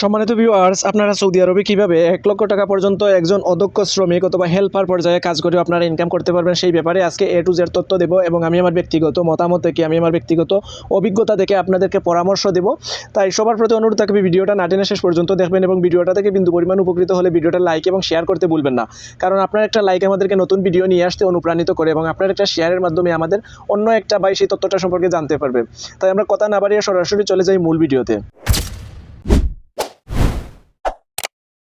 সম্মানিত ভিউয়ার্স আপনারা সৌদি আরবে কীভাবে এক লক্ষ টাকা পর্যন্ত একজন অদক্ষ শ্রমিক অথবা হেল্পার পর্যায়ে কাজ করে আপনারা ইনকাম করতে পারবেন সেই ব্যাপারে আজকে এ টু জেড তথ্য দেবো এবং আমি আমার ব্যক্তিগত মতামত থেকে, আমি আমার ব্যক্তিগত অভিজ্ঞতা থেকে আপনাদেরকে পরামর্শ দেবো। তাই সবার প্রতি অনুরোধ থাকবে ভিডিওটা না টেনে শেষ পর্যন্ত দেখবেন এবং ভিডিওটা থেকে বিন্দু পরিমাণ উপকৃত হলে ভিডিওটা লাইক এবং শেয়ার করতে ভুলবেন না। কারণ আপনার একটা লাইক আমাদেরকে নতুন ভিডিও নিয়ে আসতে অনুপ্রাণিত করে এবং আপনার একটা শেয়ারের মাধ্যমে আমাদের অন্য একটা বাই সেই তথ্যটা সম্পর্কে জানতে পারবে। তাই আমরা কথা না বাড়িয়ে সরাসরি চলে যাই মূল ভিডিওতে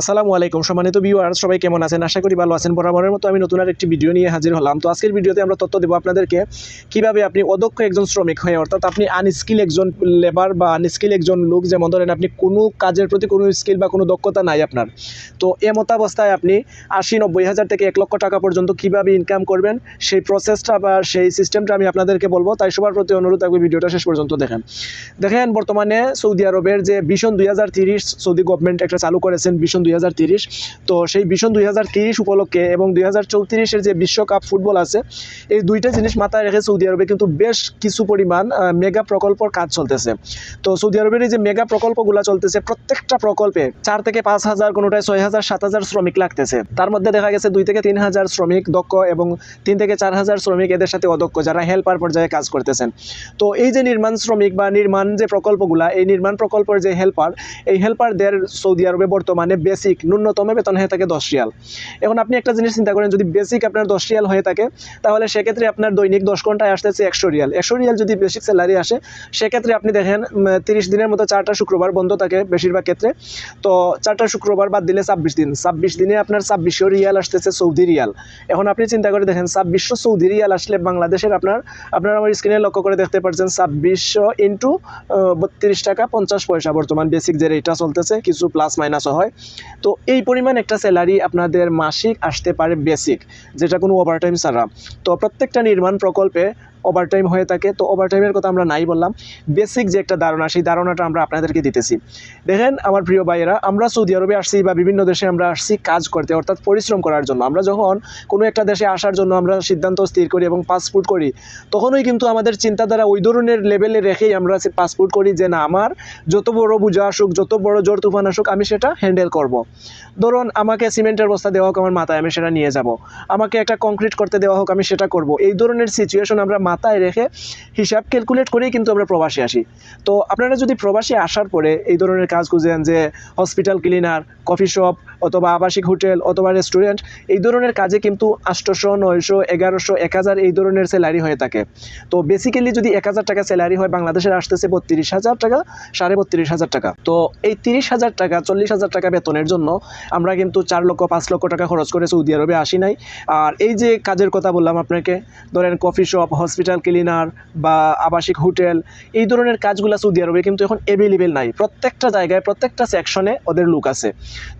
আসসালামু আলাইকুম সম্মানিত ভিউয়ার্স সবাই কেমন আছেন? আশা করি ভালো আছেন। বরাবরের মতো আমি নতুন আর একটি ভিডিও নিয়ে হাজির হলাম। তো আজকের ভিডিওতে আমরা তথ্য দেবো আপনাদেরকে কীভাবে আপনি অদক্ষ একজন শ্রমিক হয়ে, অর্থাৎ আপনি আনস্কিল একজন লেবার বা আনস্কিল একজন লোক, যেমন ধরেন আপনি কোনো কাজের প্রতি কোনো স্কিল বা কোনো দক্ষতা নাই আপনার। তো এ এমতাবস্থায় আপনি আশি, নব্বই হাজার থেকে এক লক্ষ টাকা পর্যন্ত কীভাবে ইনকাম করবেন, সেই প্রসেসটা বা সেই সিস্টেমটা আমি আপনাদেরকে বলব। তাই সবার প্রতি অনুরোধ থাকবে ভিডিওটা শেষ পর্যন্ত দেখেন। দেখেন, বর্তমানে সৌদি আরবের যে ভিশন দুই সৌদি গভর্নমেন্ট একটা চালু করেছেন ভিশন দুই তো সেই ভিশন দুই উপলক্ষে এবং দুই হাজার যে বিশ্বকাপ ফুটবল আছে, এই দুইটা জিনিস মাথায় রেখে সৌদি আরবে কিন্তু বেশ কিছু পরিমাণ মেগা প্রকল্পর কাজ চলতেছে। তো সৌদি আরবের এই যে মেগা প্রকল্পগুলো চলতেছে, প্রত্যেকটা প্রকল্পে চার থেকে পাঁচ হাজার, কোনোটায় ছয় হাজার, সাত হাজার শ্রমিক লাগতেছে। তার মধ্যে দেখা গেছে দুই থেকে তিন হাজার শ্রমিক দক্ষ এবং তিন থেকে চার হাজার শ্রমিক এদের সাথে অদক্ষ, যারা হেল্পার পর্যায়ে কাজ করতেছেন। তো এই যে নির্মাণ শ্রমিক বা নির্মাণ যে প্রকল্পগুলা, এই নির্মাণ প্রকল্পের যে হেল্পার, এই হেল্পারদের সৌদি আরবে বর্তমানে বেসিক ন্যূনতম বেতন হয়ে থাকে দশ রিয়াল। এখন আপনি একটা জিনিস চিন্তা করেন, যদি বেসিক আপনার দশ রিয়াল হয়ে থাকে, তাহলে সেক্ষেত্রে আপনার দৈনিক দশ ঘন্টায় আসতেছে একশো রিয়াল। একশো রিয়াল যদি বেসিক স্যালারি আসে, সেক্ষেত্রে আপনি দেখেন তিরিশ দিনের মতো চারটা শুক্রবার বন্ধ থাকে বেশিরভাগ ক্ষেত্রে। তো চারটা শুক্রবার বাদ দিলে ছাব্বিশ দিন। ছাব্বিশ দিনে আপনার ছাব্বিশশো রিয়াল আসতেছে সৌদি রিয়াল। এখন আপনি চিন্তা করে দেখেন, ছাব্বিশশো সৌদি রিয়াল আসলে বাংলাদেশের আপনার আপনার আমার স্ক্রিনে লক্ষ্য করে দেখতে পাচ্ছেন ছাব্বিশশো ইন্টু বত্রিশ টাকা পঞ্চাশ পয়সা বর্তমান বেসিক যে রেটটা চলতেছে, কিছু প্লাস মাইনাসও হয়। তো এই পরিমাণ একটা স্যালারি আপনাদের মাসিক আসতে পারে বেসিক যেটা কোনো ওভারটাইম ছাড়া। তো প্রত্যেকটা নির্মাণ প্রকল্পে ওভারটাইম হয়ে থাকে। তো ওভারটাইমের কথা আমরা নাই বললাম। বেসিক যে একটা ধারণা, সেই ধারণাটা আমরা আপনাদেরকে দিতেছি। দেখেন আমার প্রিয় ভাইয়েরা, আমরা সৌদি আরবে আসছি বা বিভিন্ন দেশে আমরা আসছি কাজ করতে, অর্থাৎ পরিশ্রম করার জন্য। আমরা যখন কোনো একটা দেশে আসার জন্য আমরা সিদ্ধান্ত স্থির করি এবং পাসপোর্ট করি, তখনই কিন্তু আমাদের চিন্তাধারা ওই ধরনের লেভেলে রেখেই আমরা পাসপোর্ট করি যে, না, আমার যত বড় বুঝা আসুক, যত বড় জোর তুফান আসুক, আমি সেটা হ্যান্ডেল করব। ধরুন, আমাকে সিমেন্টের বস্তা দেওয়া হোক আমার মাথায়, আমি সেটা নিয়ে যাব। আমাকে একটা কংক্রিট করতে দেওয়া হোক, আমি সেটা করব। এই ধরনের সিচুয়েশন আমরা মাথায় রেখে হিসাব ক্যালকুলেট করেই কিন্তু আমরা প্রবাসী আসি। তো আপনারা যদি প্রবাসী আসার পরে এই ধরনের কাজ খুঁজেন যে হসপিটাল ক্লিনার কফি শপ অথবা আবাসিক হোটেল অথবা রেস্টুরেন্ট এই ধরনের কাজে কিন্তু আটশোশো, নয়শো, এগারোশো, এক হাজার এই ধরনের স্যালারি হয়ে থাকে। তো বেসিক্যালি যদি এক হাজার টাকা স্যালারি হয়, বাংলাদেশের আসতেছে বত্রিশ হাজার টাকা, সাড়ে বত্রিশ হাজার টাকা। তো এই তিরিশ হাজার টাকা, চল্লিশ হাজার টাকা বেতনের জন্য আমরা কিন্তু চার লক্ষ, পাঁচ লক্ষ টাকা খরচ করে সৌদি আরবে আসি নাই। আর এই যে কাজের কথা বললাম আপনাকে, ধরেন কফি শপ হসপিটাল ক্লিনার বা আবাসিক হোটেল, এই ধরনের কাজগুলো সৌদি আরবে কিন্তু এখন অ্যাভেলেবেল নাই। প্রত্যেকটা জায়গায়, প্রত্যেকটা সেকশনে ওদের লোক আছে।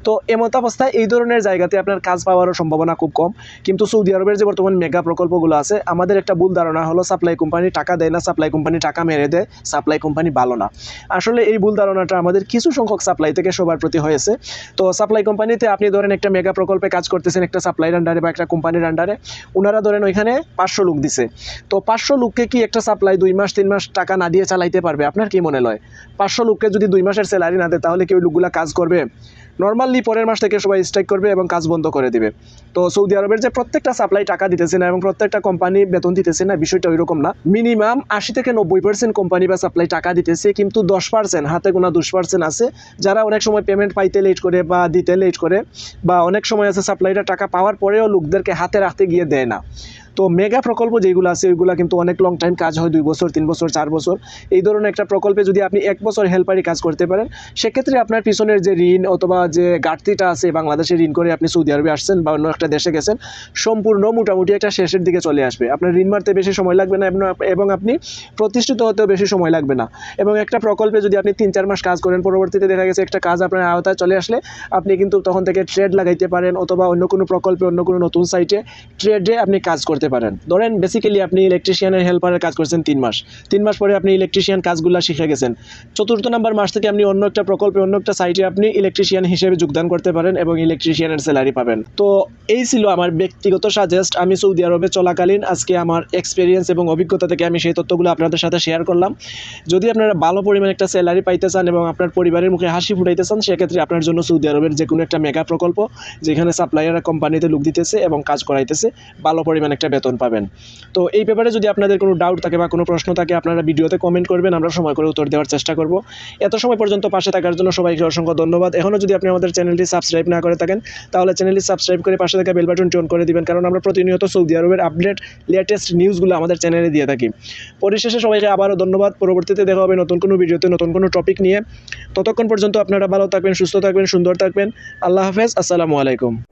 তো এমত অবস্থায় এই ধরনের জায়গাতে আপনার কাজ পাওয়ারও সম্ভাবনা খুব কম। কিন্তু সৌদি আরবের যে বর্তমান মেগা প্রকল্পগুলো আছে, আমাদের একটা ভুল ধারণা হলো সাপ্লাই কোম্পানি টাকা দেয় না সাপ্লাই কোম্পানি টাকা মেরে দেয় সাপ্লাই কোম্পানি ভালো না। আসলে এই ভুল ধারণাটা আমাদের কিছু সংখ্যক সাপ্লাই থেকে সবার প্রতি হয়েছে। তো সাপ্লাই কোম্পানিতে আপনি ধরেন একটা মেগা প্রকল্পে কাজ করতেছেন, একটা সাপ্লাইয়ের আন্ডারে বা একটা কোম্পানির আন্ডারে ওনারা ধরেন ওইখানে পাঁচশো লোক দিছে। তো পাঁচশো লোককে কি একটা সাপ্লাই দুই মাস, তিন মাস টাকা না দিয়ে চালাইতে পারবে? আপনার কি মনে হয় পাঁচশো লোককে যদি দুই মাসের স্যালারি না দেয়, তাহলে কি ওই লোকগুলা কাজ করবে? নর্মালি পরের মাস থেকে সবাই স্ট্রাইক করবে এবং কাজ বন্ধ করে দিবে। তো সৌদি আরবের যে প্রত্যেকটা সাপ্লাই টাকা দিতেছে না এবং প্রত্যেকটা কোম্পানি বেতন দিতেছে না, বিষয়টা ওইরকম না। মিনিমাম আশি থেকে নব্বই পার্সেন্ট কোম্পানি বা সাপ্লাই টাকা দিতেছে, কিন্তু দশ পার্সেন্ট হাতে গোনা দশ পার্সেন্ট আছে। যারা অনেক সময় পেমেন্ট পাইতে লেট করে বা দিতে লেট করে, বা অনেক সময় আছে সাপ্লাইটা টাকা পাওয়ার পরেও লোকদেরকে হাতে রাখতে গিয়ে দেয় না। তো মেগা প্রকল্প যেগুলো আছে, ওইগুলো কিন্তু অনেক লং টাইম কাজ হয়, দুই বছর, তিন বছর, চার বছর। এই ধরনের একটা প্রকল্পে যদি আপনি এক বছর হেল্পারি কাজ করতে পারেন, সেক্ষেত্রে আপনার পিছনের যে ঋণ অথবা যে ঘাটতিটা আছে বাংলাদেশে ঋণ করে আপনি সৌদি আরবে আসছেন বা অন্য একটা দেশে গেছেন, সম্পূর্ণ মোটামুটি একটা শেষের দিকে চলে আসবে। আপনার ঋণ মারতে বেশি সময় লাগবে না এবং- আপনি প্রতিষ্ঠিত হতেও বেশি সময় লাগবে না। এবং একটা প্রকল্পে যদি আপনি তিন চার মাস কাজ করেন, পরবর্তীতে দেখা গেছে একটা কাজ আপনার আওতায় চলে আসলে, আপনি কিন্তু তখন থেকে ট্রেড লাগাইতে পারেন অথবা অন্য কোনো প্রকল্পে, অন্য কোনো নতুন সাইটে ট্রেডে আপনি কাজ করতে করতে পারেন। ধরেন বেসিক্যালি আপনি ইলেকট্রিশিয়ানের হেল্পারের কাজ করছেন তিন মাস। তিন মাস পরে আপনি ইলেকট্রিশিয়ান কাজগুলো শিখে গেছেন। চতুর্থ নাম্বার মাস থেকে আপনি অন্য একটা প্রকল্পে, অন্য একটা সাইটে আপনি ইলেকট্রিশিয়ান হিসেবে যোগদান করতে পারেন এবং ইলেকট্রিশিয়ানের স্যালারি পাবেন। তো এই ছিল আমার ব্যক্তিগত সাজেস্ট আমি সৌদি আরবে চলাকালীন আজকে আমার এক্সপিরিয়েন্স এবং অভিজ্ঞতা থেকে আমি সেই তথ্যগুলো আপনাদের সাথে শেয়ার করলাম। যদি আপনারা ভালো পরিমাণে একটা স্যালারি পাইতে চান এবং আপনার পরিবারের মুখে হাসি ফুটাইতে চান, সেক্ষেত্রে আপনার জন্য সৌদি আরবের যে কোনো একটা মেগা প্রকল্প, যেখানে সাপ্লাইয়াররা কোম্পানিতে লোক দিতেছে এবং কাজ করাইতেছে। ভালো পরিমাণে একটা বেতন পাবেন। তো এই ব্যাপারে যদি আপনাদের কোনো ডাউট থাকে বা কোনো প্রশ্ন থাকে, আপনারা ভিডিওতে কমেন্ট করবেন, আমরা সময় করে উত্তর দেওয়ার চেষ্টা করব। এত সময় পর্যন্ত পাশে থাকার জন্য সবাইকে অসংখ্য ধন্যবাদ। এখনও যদি আপনি আমাদের চ্যানেলটি সাবস্ক্রাইব না করে থাকেন, তাহলে চ্যানেলটি সাবস্ক্রাইব করে পাশে থাকা বেল বাটনটি অন করে দিবেন, কারণ আমরা প্রতিনিয়ত সৌদি আরবের আপডেট লেটেস্ট নিউজগুলো আমাদের চ্যানেলে দিয়ে থাকি। পরিশেষে সবাইকে আবারও ধন্যবাদ। পরবর্তীতে দেখা হবে নতুন কোনো ভিডিওতে, নতুন কোনো টপিক নিয়ে। ততক্ষণ পর্যন্ত আপনারা ভালো থাকবেন, সুস্থ থাকবেন, সুন্দর থাকবেন। আল্লাহ হাফেজ। আসসালামু আলাইকুম।